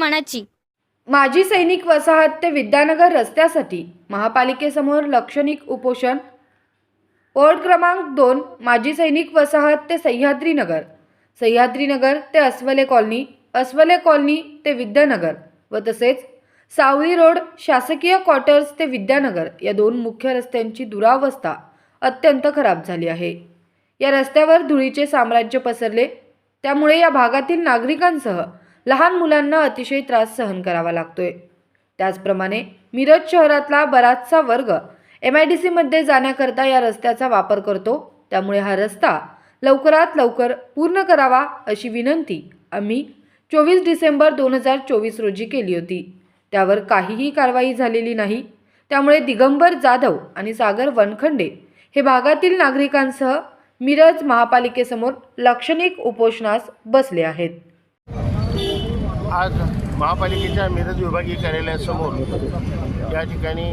मनाची. माजी सैनिक वसाहत ते विद्यानगर रस्त्यासाठी महापालिकेसमोर लक्षणिक उपोषण. वॉर्ड क्रमांक दोन माजी सैनिक वसाहत ते सह्याद्रीनगर. सह्याद्रीनगर ते अस्वले कॉलनी अस्वले कॉलनी ते विद्यानगर व तसेच सावळी रोड शासकीय क्वार्टर्स ते विद्यानगर या दोन मुख्य रस्त्यांची दुरावस्था अत्यंत खराब झाली आहे. या रस्त्यावर धुळीचे साम्राज्य पसरले. त्यामुळे या भागातील नागरिकांसह लहान मुलांना अतिशय त्रास सहन करावा लागतोय. त्याचप्रमाणे मिरज शहरातला बराचसा वर्ग एम आय डी सीमध्ये जाण्याकरता या रस्त्याचा वापर करतो. त्यामुळे हा रस्ता लवकरात लवकर पूर्ण करावा अशी विनंती आम्ही चोवीस डिसेंबर दोन हजार चोवीस रोजी केली होती. त्यावर काहीही कारवाई झालेली नाही. त्यामुळे दिगंबर जाधव आणि सागर वनखंडे हे भागातील नागरिकांसह मिरज महापालिकेसमोर लाक्षणिक उपोषणास बसले आहेत. आज महापालिकेच्या मिरज विभागीय कार्यालयासमोर या ठिकाणी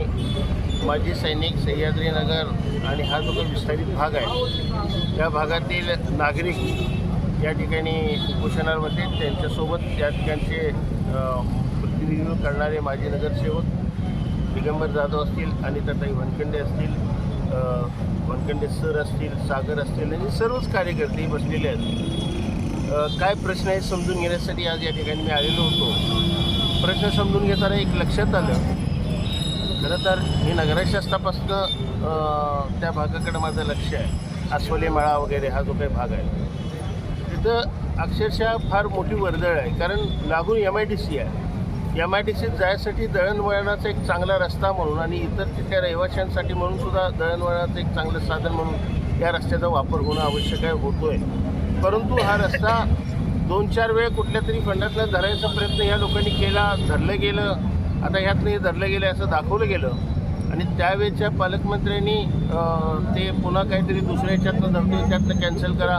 माजी सैनिक सह्याद्रीनगर आणि हा जो काही विस्तारित भाग आहे त्या भागातील नागरिक या ठिकाणी उपोषणामध्ये त्यांच्यासोबत या ठिकाणचे प्रतिनिधित्व करणारे माजी नगरसेवक दिगंबर जाधव असतील आणि ताई वनखंडे असतील वनखंडे सर असतील सागर असतील आणि सर्वच कार्यकर्ते बसलेले आहेत. काय प्रश्न आहे समजून घेण्यासाठी आज या ठिकाणी मी आलेलो होतो. प्रश्न समजून घेताना एक लक्षात आलं. खरं तर मी नगराशास्त्रापासनं त्या भागाकडे माझं लक्ष आहे. अस्वले मळा वगैरे हा जो काही भाग आहे. तिथं अक्षरशः फार मोठी वर्दळ आहे. कारण लागून एम आय डी सी आहे. एम आय डी सीत जायसाठी दळणवळणाचा एक चांगला रस्ता म्हणून आणि इतर तिथल्या रहिवाशांसाठी म्हणून सुद्धा दळणवळणाचं एक चांगलं साधन म्हणून या रस्त्याचा वापर होणं आवश्यक आहे होतो आहे परंतु हा रस्ता दोन चार वेळ कुठल्या तरी फंडातनं धरायचा प्रयत्न या लोकांनी केला धरलं गेलं. आता ह्यातनं हे धरलं गेलं असं दाखवलं गेलं. आणि त्यावेळच्या पालकमंत्र्यांनी ते पुन्हा काहीतरी दुसऱ्या ह्याच्यातनं धरतो त्यातनं कॅन्सल करा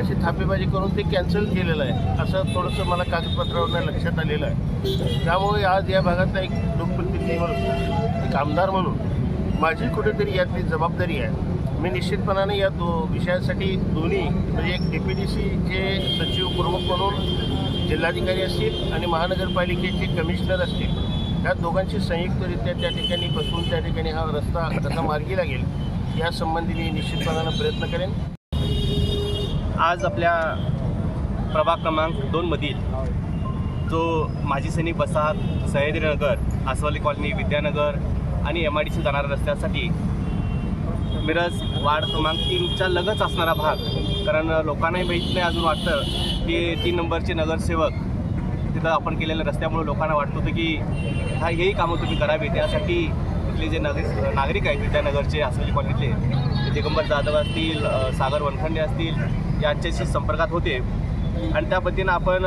अशी थापेबाजी करून ते कॅन्सल केलेलं आहे. असं थोडंसं मला कागदपत्रावरनं लक्षात आलेलं आहे. त्यामुळे आज या भागातला एक लोकप्रतिनिधी म्हणून एक आमदार म्हणून माझी कुठेतरी यातली जबाबदारी आहे. मी निश्चितपणाने या दो विषयासाठी दोन्ही म्हणजे एक डी पी डी सीचे सचिव प्रमुख म्हणून जिल्हाधिकारी असतील आणि महानगरपालिकेचे कमिशनर असतील. या दोघांची संयुक्तरित्या त्या ठिकाणी बसून त्या ठिकाणी हा रस्ता कसा मार्गी लागेल या संबंधी मी निश्चितपणानं प्रयत्न करेन. आज आपल्या प्रभाग क्रमांक दोनमधील जो माजी सैनिक वसाहत सह्याद्रीनगर आसवाली कॉलनी विद्यानगर आणि एम आय डी सी जाणाऱ्या रस्त्यासाठी मिरज वार्ड क्रमांक तीनच्या लगच असणारा भाग. कारण लोकांनाही माहीत नाही अजून वाटतं की तीन नंबरचे नगरसेवक तिथं आपण केलेल्या रस्त्यामुळे लोकांना वाटत होतं की हा हेही कामं तुम्ही करावी त्यासाठी इथले जे नागरिक नागरिक आहेत विद्यानगरचे असलेले कॉलनीतले ते दिगंबर जाधव असतील सागर वनखंडे असतील यांच्याशी संपर्कात होते. आणि त्या पद्धतीनं आपण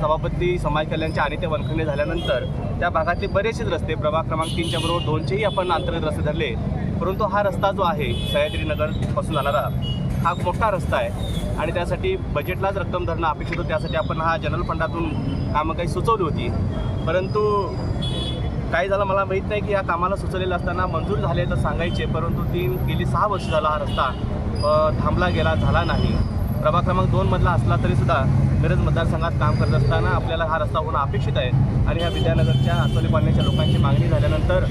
सभापती समाज कल्याणचे आणि ते वनखंडे झाल्यानंतर त्या भागातले बरेचसेच रस्ते प्रभाग क्रमांक तीनच्या बरोबर दोनचेही आपण अंतर्गत रस्ते धरले. परंतु हा रस्ता जो आहे सह्याद्रीनगरपासून जाणारा हा मोठा रस्ता आहे. आणि त्यासाठी बजेटलाच रक्कम धरणं अपेक्षित होतं. त्यासाठी आपण हा जनरल फंडातून कामं काही सुचवली होती. परंतु काय झालं मला माहीत नाही की या कामाला सुचवलेलं असताना मंजूर झाले तर सांगायचे. परंतु तीन गेली सहा वर्ष झाला हा रस्ता थांबला गेला झाला नाही. प्रभाग क्रमांक दोनमधला असला तरीसुद्धा मिरज मतदारसंघात काम करत असताना आपल्याला हा रस्ता होणं अपेक्षित आहे. आणि ह्या विद्यानगरच्या आसोली पाण्याच्या लोकांची मागणी झाल्यानंतर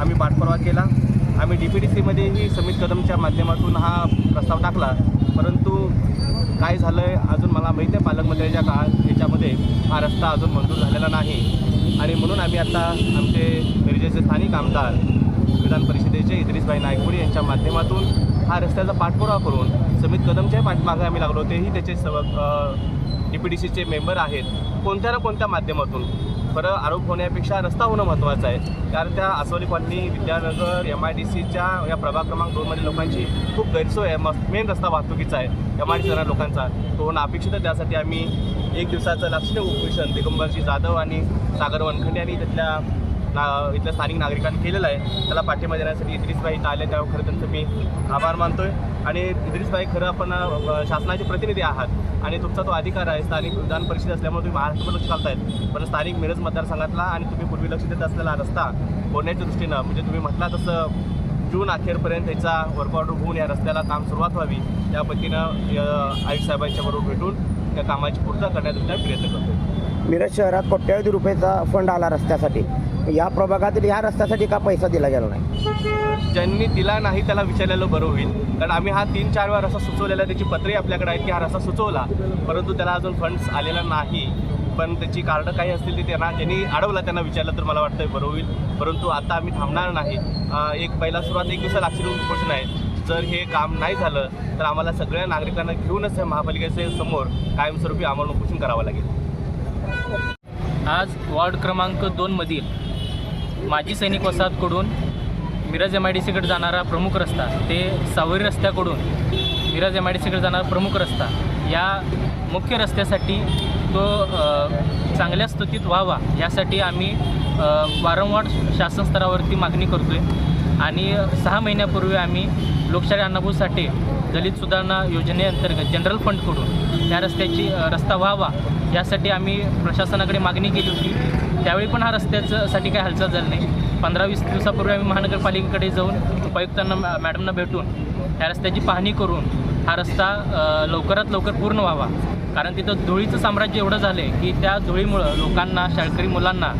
आम्ही पाठपुरावा केला. आम्ही डी पी डी सीमध्येही समित कदमच्या माध्यमातून हा प्रस्ताव टाकला. परंतु काय झालं आहे अजून मला माहिती आहे पालकमंत्र्यांच्या काळात याच्यामध्ये हा रस्ता अजून मंजूर झालेला नाही. आणि म्हणून आम्ही आता आमचे मिरजेचे स्थानिक आमदार विधान परिषदेचे इद्रिसभाई नायकवडी यांच्या माध्यमातून हा रस्त्याचा पाठपुरावा करून समित कदमच्याही पाठमागे आम्ही लागलो तेही त्याचे सव डी पी डी सीचे मेंबर आहेत. कोणत्या ना कोणत्या माध्यमातून. खरं आरोप होण्यापेक्षा रस्ता होणं महत्त्वाचं आहे. कारण त्या आसवली colony Vidyanagar M I D सीच्या या प्रभाग क्रमांक दोनमध्ये लोकांची खूप गैरसोय आहे. मग मेन रस्ता वाहतुकीचा आहे. एम आय डी सी लोकांचा. तो होणं अपेक्षित आहे. त्यासाठी आम्ही एक दिवसाचं लक्षणीय उपोषण दिगंबरजी जाधव आणि सागर वनखंडे आणि तिथल्या ना इथल्या स्थानिक नागरिकांनी केलेलं आहे. त्याला पाठिंबा देण्यासाठी इद्रिसबाई इथं आले त्यावर खरं त्यांचं मी आभार मानतोय. आणि इद्रिसबाई खरं आपण शासनाचे प्रतिनिधी आहात. आणि तुमचा तो अधिकार आहे. स्थानिक विधान परिषद असल्यामुळे तुम्ही महाराष्ट्रभर लक्ष घालतायत. पण स्थानिक मिरज मतदारसंघातला आणि तुम्ही पूर्वी लक्ष देत असलेला रस्ता होण्याच्या दृष्टीनं म्हणजे तुम्ही म्हटला तसं जून अखेरपर्यंत याचा वर्कआउट होऊन या रस्त्याला काम सुरुवात व्हावी या पद्धतीनं आयुक्त साहेबांच्या बरोबर भेटून त्या कामाची पूर्तता करण्याचा प्रयत्न करतो मिरज शहरात कोट्यावधी रुपयाचा फंड आला रस्त्यासाठी. या प्रभागातील ह्या रस्त्यासाठी का पैसा दिला गेला नाही? ज्यांनी दिला नाही त्याला विचारलेलं बरं होईल. कारण आम्ही हा तीन चार वेळा रस्ता सुचवलेला त्याची पत्रे आपल्याकडे आहेत की हा रस्ता सुचवला परंतु त्याला अजून फंड्स आलेला नाही. पण त्याची कारणं काही असतील ती त्यांना ज्यांनी अडवला त्यांना विचारलं तर मला वाटतं बरं होईल. परंतु आता आम्ही थांबणार नाही. एक पहिला सुरुवात एक दिवसा लागशील उपोषण आहे. जर हे काम नाही झालं तर आम्हाला सगळ्या नागरिकांना घेऊनच या महापालिकेच्या समोर कायमस्वरूपी आम्हाला उपोषण करावं लागेल. आज वॉर्ड क्रमांक दोनमधील माजी सैनिक वसाहतकडून मिराज एम आय डी सीकडे जाणारा प्रमुख रस्ता ते सावरी रस्त्याकडून मिराज एम आय डी सीकडे जाणारा प्रमुख रस्ता या मुख्य रस्त्यासाठी तो चांगल्या स्थितीत व्हावा यासाठी आम्ही वारंवार शासन स्तरावरती मागणी करतो आहे आणि सहा महिन्यापूर्वी आम्ही लोकशाही अण्णाभाऊ साठे दलित सुधारणा योजनेअंतर्गत जनरल फंडकडून त्या रस्त्याची रस्ता व्हावा यासाठी आम्ही प्रशासनाकडे मागणी केली होती. त्यावेळी पण हा रस्त्याच्यासाठी काही हालचाल झाली नाही. पंधरा वीस दिवसापूर्वी आम्ही महानगरपालिकेकडे जाऊन उपायुक्तांना मॅ- मॅडमना भेटून ह्या रस्त्याची पाहणी करून हा रस्ता लवकरात लवकर पूर्ण व्हावा. कारण तिथं धुळीचं साम्राज्य एवढं झालं आहे की त्या धुळीमुळं लोकांना शाळकरी मुलांना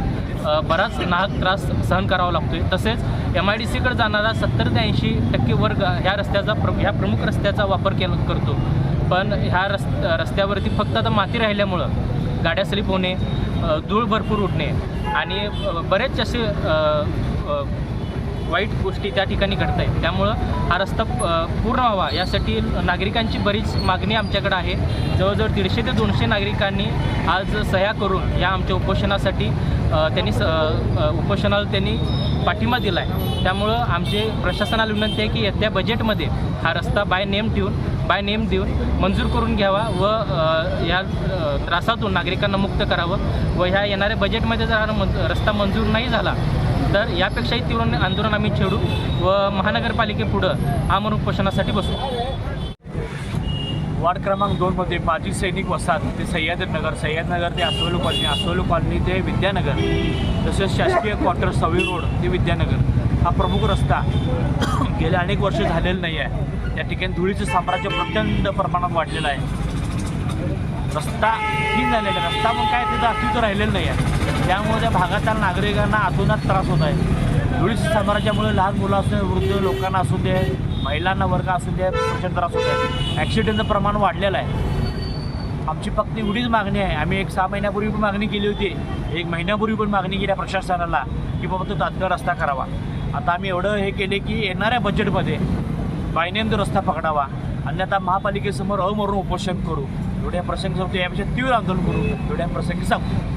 बराच नाहक त्रास सहन करावा लागतो आहे तसेच एम आय डी सीकडे जाणारा सत्तर ते ऐंशी टक्के वर्ग ह्या रस्त्याचा प्र ह्या प्रमुख रस्त्याचा वापर केला करतो. पण ह्या रस् रस्त्यावरती फक्त आता माती राहिल्यामुळं गाड्या स्लिप होणे धूळ भरपूर उठणे आणि बरेच असे वाईट गोष्टी त्या ठिकाणी घडत आहेत त्यामुळं हा रस्ता पूर्ण व्हावा. यासाठी नागरिकांची बरीच मागणी आमच्याकडे आहे. जवळजवळ दीडशे ते दोनशे नागरिकांनी आज सह्या करून या आमच्या उपोषणासाठी त्यांनी स उपोषणाला त्यांनी पाठिंबा दिला आहे त्यामुळं आमचे प्रशासनाला विनंती आहे की येत्या बजेटमध्ये हा रस्ता बाय नेम ठेवून बाय नेम देऊन मंजूर करून घ्यावा व या त्रासातून नागरिकांना मुक्त करावं व ह्या येणाऱ्या बजेटमध्ये जर हा रस्ता मंजूर नाही झाला तर यापेक्षाही तीव्र आंदोलन आम्ही छेडू व महानगरपालिकेपुढं आमरण उपोषणासाठी बसू. वार्ड क्रमांक दोनमध्ये माजी सैनिक वसाहत ते सह्याद्रीनगर सह्याद्रीनगर ते आसोलो कॉलनी आसोलो कॉलनी ते विद्यानगर तसेच शासकीय क्वार्टर सवी रोड ते विद्यानगर. हा प्रमुख रस्ता गेल्या अनेक वर्ष झालेला नाही आहे. त्या ठिकाणी धुळीचं साम्राज्य प्रचंड प्रमाणात वाढलेलं आहे. रस्ता ठीक झालेला आहे. रस्ता मग काय तिथं अस्तित्व राहिलेलं नाही आहे. त्यामुळे त्या भागातील नागरिकांना आतोनात त्रास होत आहे. धुळीच्या साम्राज्यामुळे लहान मुलं असू दे वृद्ध लोकांना असू दे महिलांना वर्ग असू दे प्रचंड त्रास होत आहे. ॲक्सिडेंटचं प्रमाण वाढलेलं आहे. आमची फक्त एवढीच मागणी आहे. आम्ही एक सहा महिन्यापूर्वी पण मागणी केली होती. एक महिन्यापूर्वी पण मागणी केली आहे प्रशासनाला की बाबा तो तात्काळ रस्ता करावा. आता आम्ही एवढं हे केले की येणाऱ्या बजेटमध्ये बायनेंद रस्ता पकडावा. अन्यथा महापालिकेसमोर अमरून उपोषण करू. एवढ्या प्रसंगी सांगतो यापेक्षा तीव्र आंदोलन करू. एवढ्या प्रसंगी सांगतो.